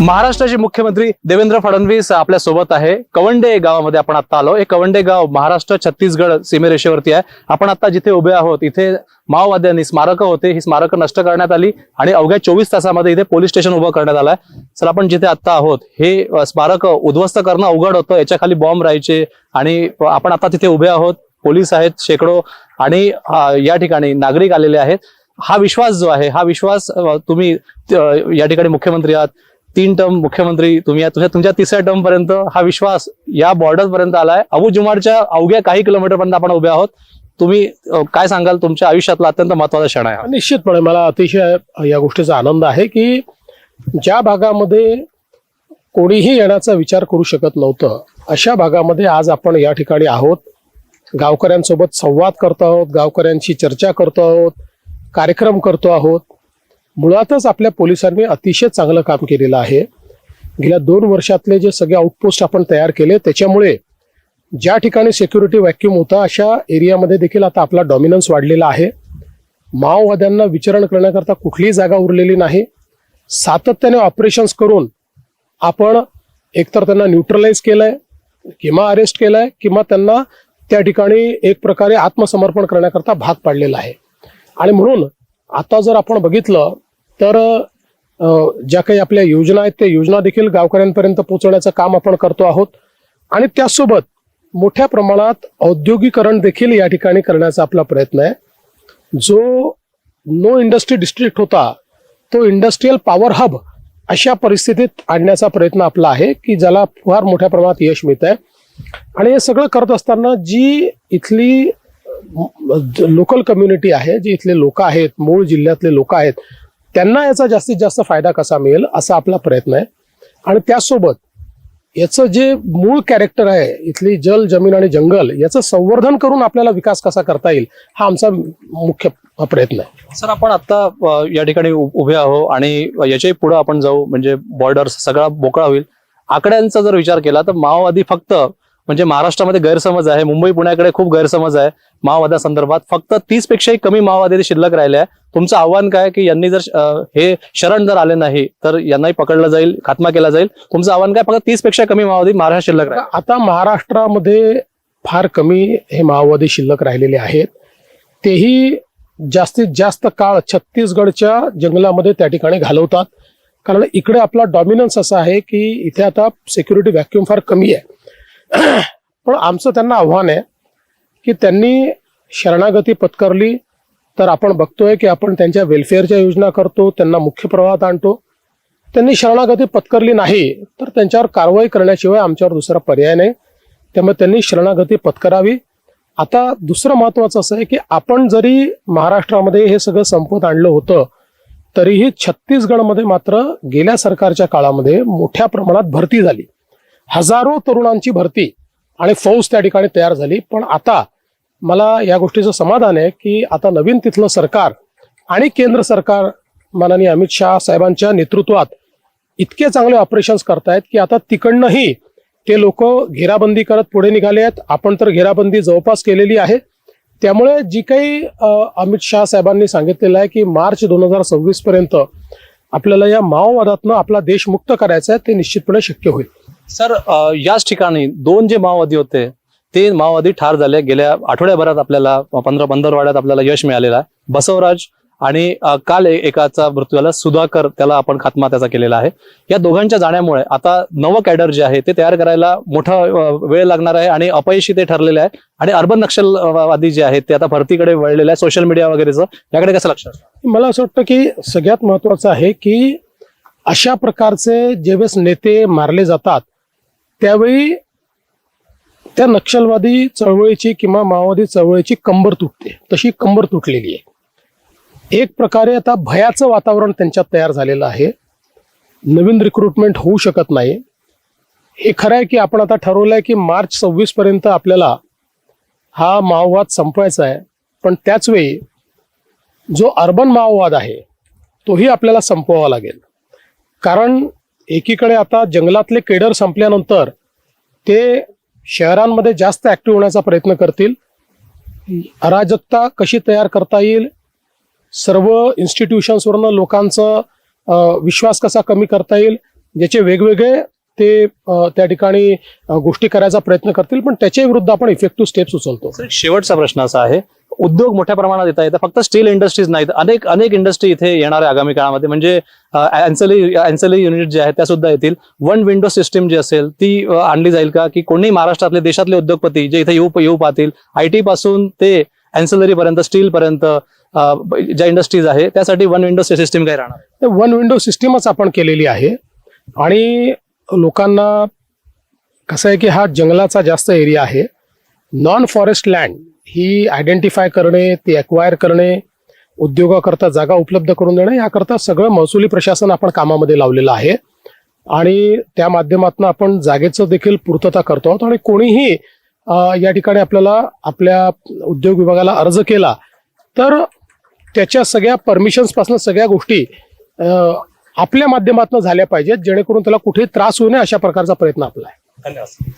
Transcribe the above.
महाराष्ट्राचे मुख्यमंत्री देवेंद्र फडणवीस आपल्यासोबत आहे. कवंडे गावामध्ये आपण आता आलो. हे कवंडे गाव महाराष्ट्र छत्तीसगड सीमेरेषेवरती आहे. आपण आता जिथे उभे आहोत इथे माओवाद्यांनी स्मारकं होते. ही स्मारकं नष्ट करण्यात आली आणि अवघ्या चोवीस तासामध्ये इथे पोलीस स्टेशन उभं करण्यात आलंय सर आपण जिथे आता आहोत हे स्मारक उद्ध्वस्त करणं अवघड होतं. याच्या खाली बॉम्ब राहायचे आणि आपण आता तिथे उभे आहोत. पोलीस आहेत शेकडो आणि या ठिकाणी नागरिक आलेले आहेत. हा विश्वास जो आहे हा विश्वास तुम्ही या ठिकाणी मुख्यमंत्री आहात. तीन टर्म मुख्यमंत्री तुम्ही तुमच्या तुमच्या तिसऱ्या टर्म पर्यंत हा विश्वास या बॉर्डर पर्यंत आलाय. अबू जुमारच्या अवघ्या काही किलोमीटर पर्यंत आपण उभे आहोत. तुम्ही काय सांगाल? तुमच्या आयुष्यातला अत्यंत महत्त्वाचा क्षण आहे निश्चितपणे मला अतिशय या गोष्टीचा आनंद आहे की ज्या भागामध्ये कोणीही येण्याचा विचार करू शकत नव्हतं अशा भागामध्ये आज आपण या ठिकाणी आहोत. गावकऱ्यांसोबत संवाद करतो आहोत गावकऱ्यांशी चर्चा करतो आहोत कार्यक्रम करतो आहोत. मुळातच आपल्या पोलिसांनी अतिशय चांगलं काम केलेलं आहे. गेल्या दोन वर्षातले जे सगळे आउटपोस्ट आपण तयार केले त्याच्यामुळे ज्या ठिकाणी सिक्युरिटी व्हॅक्यूम होता अशा एरियामध्ये देखील आता आपला डॉमिनन्स वाढलेला आहे. माओवाद्यांना विचरण करण्याकरता कुठलीही जागा उरलेली नाही. सातत्याने ऑपरेशन्स करून आपण एकतर त्यांना न्यूट्रलाइज केलंय किंवा अरेस्ट केलंय किंवा त्यांना त्या ठिकाणी एक प्रकारे आत्मसमर्पण करण्याकरता भाग पाडलेला आहे. आणि म्हणून आता जर आपण बघितलं तर ज्या काही आपल्या योजना आहेत त्या योजना देखील गावकऱ्यांपर्यंत पोहोचवण्याचं काम आपण करतो आहोत. आणि त्यासोबत मोठ्या प्रमाणात औद्योगिकरण देखील या ठिकाणी करण्याचा आपला प्रयत्न आहे. जो नो इंडस्ट्री डिस्ट्रिक्ट होता तो इंडस्ट्रीयल पॉवर हब अशा परिस्थितीत आणण्याचा प्रयत्न आपला आहे की ज्याला फार मोठ्या प्रमाणात यश मिळत आहे आणि हे सगळं करत असताना जी इथली लोकल कम्युनिटी आहे जी इथले लोक आहेत मूळ जिल्ह्यातले लोक आहेत त्यांना याचा जास्तीत जास्त फायदा कसा मिळेल असा आपला प्रयत्न आहे. आणि त्यासोबत याचं जे मूळ कॅरेक्टर आहे इथली जल जमीन आणि जंगल याचं संवर्धन करून आपल्याला विकास कसा करता येईल हा आमचा मुख्य प्रयत्न आहे. सर आपण आता या ठिकाणी उ- उभे आहो आणि याच्याही पुढे आपण जाऊ म्हणजे बॉर्डर सगळा मोकळा होईल. आकड्यांचा जर विचार केला तर माओवादी फक्त म्हणजे महाराष्ट्रामध्ये गैरसमज आहे. मुंबई पुण्याकडे खूप गैरसमज आहे. माओवाद्यासंदर्भात फक्त तीस पेक्षाही कमी माओवादी शिल्लक राहिले आहे. तुमचं आव्हान काय की यांनी जर हे शरण जर आले नाही तर यांनाही पकडलं जाईल खात्मा केला जाईल. तुमचं आव्हान काय फक्त तीसपेक्षा कमी माओवादी महाराष्ट्र शिल्लक राहिले. आता महाराष्ट्रामध्ये फार कमी हे माओवादी शिल्लक राहिलेले आहेत. तेही जास्तीत जास्त काळ छत्तीसगडच्या जंगलामध्ये त्या ठिकाणी घालवतात. कारण इकडे आपला डॉमिनन्स असा आहे की इथे आता सिक्युरिटी व्हॅक्युम फार कमी आहे. पण आमचं त्यांना आव्हान आहे की त्यांनी शरणागती पत्करली तर आपण बघतोय की आपण त्यांच्या वेलफेअरच्या योजना करतो त्यांना मुख्य प्रवाहात आणतो. त्यांनी शरणागती पत्करली नाही तर त्यांच्यावर कारवाई करण्याशिवाय आमच्यावर दुसरा पर्याय नाही. त्यामुळे त्यांनी शरणागती पत्करावी. आता दुसरं महत्वाचं असं आहे की आपण जरी महाराष्ट्रामध्ये हे सगळं संपवत आणलं होतं तरीही छत्तीसगडमध्ये मात्र गेल्या सरकारच्या काळामध्ये मोठ्या प्रमाणात भरती झाली. हजारो तरुणांची भरती आणि फौज त्या ठिकाणी तयार झाली. पण आता मला या गोष्टीचं समाधान आहे की आता नवीन तिथलं सरकार आणि केंद्र सरकार माननीय अमित शहा साहेबांच्या नेतृत्वात इतके चांगले ऑपरेशन्स करतायत की आता तिकडनंही ते लोक घेराबंदी करत पुढे निघाले आहेत. आपण तर घेराबंदी जवळपास केलेली आहे. त्यामुळे जी काही अमित शहा साहेबांनी सांगितलेलं आहे की मार्च दोन हजार सव्वीस पर्यंत आपल्याला या माओवादातनं आपला देश मुक्त करायचा आहे ते निश्चितपणे शक्य होईल. सर याच ठिकाणी दोन जे माओवादी होते ते माओवादी ठार झाले. गेल्या आठवड्याभरात आपल्याला पंधरा पंधरवाड्यात आपल्याला यश मिळालेलं आहे. बसवराज आणि काल एकाचा मृत्यू झाला. सुधाकर त्याला आपण खात्मा त्याचा केलेला आहे. या दोघांच्या जाण्यामुळे आता नवं कॅडर जे आहे ते तयार करायला मोठा वेळ लागणार आहे आणि अपयशी ते ठरलेले आहे. आणि अर्बन नक्षलवादी जे आहेत ते आता भरतीकडे वळलेले आहे सोशल मीडिया वगैरेचं. याकडे कसं लक्षात मला असं वाटतं की सगळ्यात महत्वाचं आहे की अशा प्रकारचे ज्यावेळेस नेते मारले जातात त्यावेळी त्या नक्षलवादी चळवळीची किंवा माओवादी चळवळीची कंबर तुटते. तशी कंबर तुटलेली आहे. एक प्रकारे आता भयाचं वातावरण त्यांच्यात तयार झालेलं आहे. नवीन रिक्रुटमेंट होऊ शकत नाही. हे खरं आहे की आपण आता ठरवलं आहे की मार्च सव्वीस पर्यंत आपल्याला हा माओवाद संपवायचा आहे. पण त्याचवेळी जो अर्बन माओवाद आहे तोही आपल्याला संपवावा लागेल. कारण एकीकडे आता जंगलातले केडर संपल्यानंतर ते शहरांमध्ये जास्त ॲक्टिव्ह होण्याचा प्रयत्न करतील. अराजकता कशी तयार करता येईल? सर्व इन्स्टिट्यूशन्सवरनं लोकांचं विश्वास कसा कमी करता येईल? ज्याचे वेगवेगळे ते त्या ठिकाणी गोष्टी करायचा प्रयत्न करतील पण त्याच्या विरुद्ध आपण इफेक्टिव्ह स्टेप्स उचलतो. शेवटचा प्रश्न असा आहे. उद्योग मोठ्या प्रमाणात येत आहेत. फक्त स्टील इंडस्ट्रीज नाहीत. अनेक अनेक इंडस्ट्री इथे येणार आहे आगामी काळामध्ये. म्हणजे अँसली अँसली युनिट जे आहेत त्या सुद्धा येतील. वन विंडो सिस्टीम जी असेल ती आणली जाईल का? की कोणी महाराष्ट्रातले देशातले उद्योगपती जे इथे येऊ येऊ पाहतील आय टी पासून ते अँसलरी पर्यंत स्टील पर्यंत ज्या इंडस्ट्रीज आहे त्यासाठी वन विंडो सिस्टीम काय राहणार वन विंडो सिस्टीमच आपण केलेली आहे. आणि लोकांना कसं आहे की हा जंगलाचा जास्त एरिया आहे. नॉन फॉरेस्ट लँड ही आयडेंटिफाय करणे ती अक्वायर करणे उद्योगाकरता जागा उपलब्ध करून देणे याकरता सगळं महसुली प्रशासन आपण कामामध्ये लावलेलं आहे. आणि त्या माध्यमातून आपण जागेचं देखील पूर्तता करतो आहोत आणि कोणीही या ठिकाणी आपल्याला आपल्या उद्योग विभागाला अर्ज केला तर त्याच्या सगळ्या परमिशन्सपासून सगळ्या गोष्टी आपल्या माध्यमातून झाल्या पाहिजेत जेणेकरून त्याला कुठेही त्रास होऊ नये अशा प्रकारचा प्रयत्न आपला आहे. धन्यवाद.